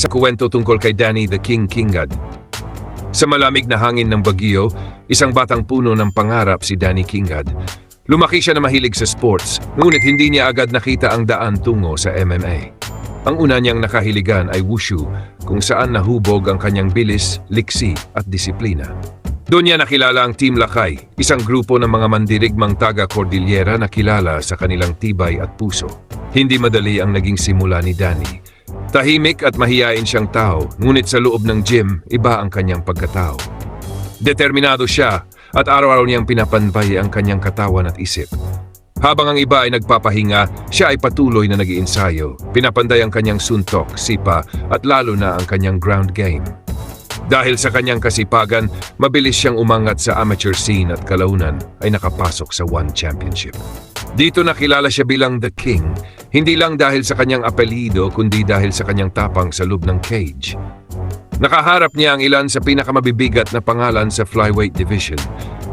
Isang kuwento tungkol kay Danny the King Kingad. Sa malamig na hangin ng bagyo, isang batang puno ng pangarap si Danny Kingad. Lumaki siya na mahilig sa sports, ngunit hindi niya agad nakita ang daan tungo sa MMA. Ang una niyang nakahiligan ay wushu, kung saan nahubog ang kanyang bilis, liksi at disiplina. Doon niya nakilala ang Team Lakay, isang grupo ng mga mandirigmang taga Cordillera na kilala sa kanilang tibay at puso. Hindi madali ang naging simula ni Danny. Tahimik at mahiyain siyang tao, ngunit sa loob ng gym, iba ang kanyang pagkatao. Determinado siya at araw-araw niyang pinapanbay ang kanyang katawan at isip. Habang ang iba ay nagpapahinga, siya ay patuloy na nag-iinsayo. Pinapanday ang kanyang suntok, sipa at lalo na ang kanyang ground game. Dahil sa kanyang kasipagan, mabilis siyang umangat sa amateur scene at kalaunan ay nakapasok sa One Championship. Dito nakilala siya bilang The King, hindi lang dahil sa kanyang apelido kundi dahil sa kanyang tapang sa loob ng cage. Nakaharap niya ang ilan sa pinakamabibigat na pangalan sa flyweight division,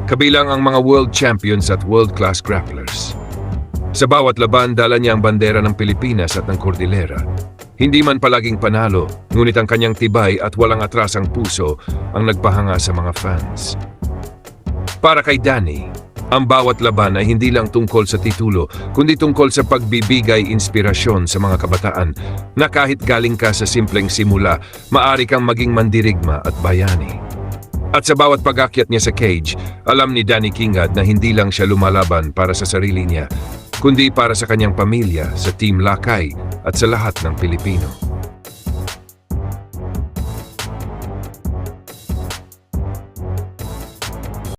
kabilang ang mga world champions at world-class grapplers. Sa bawat laban, dala niya ang bandera ng Pilipinas at ng Cordillera. Hindi man palaging panalo, ngunit ang kanyang tibay at walang atrasang puso ang nagpahanga sa mga fans. Para kay Danny, ang bawat laban ay hindi lang tungkol sa titulo, kundi tungkol sa pagbibigay inspirasyon sa mga kabataan na kahit galing ka sa simpleng simula, maari kang maging mandirigma at bayani. At sa bawat pag-akyat niya sa cage, alam ni Danny Kingad na hindi lang siya lumalaban para sa sarili niya, kundi para sa kanyang pamilya, sa Team Lakay at sa lahat ng Pilipino.